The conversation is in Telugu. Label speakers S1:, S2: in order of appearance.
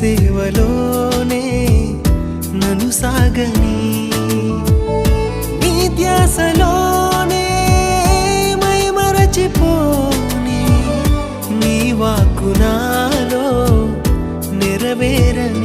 S1: సేవలోనే నన్ను సాగని. నీ ధ్యాసలోనే మై మరచిపోని నీ వాక్కు నాలో నెరవేరని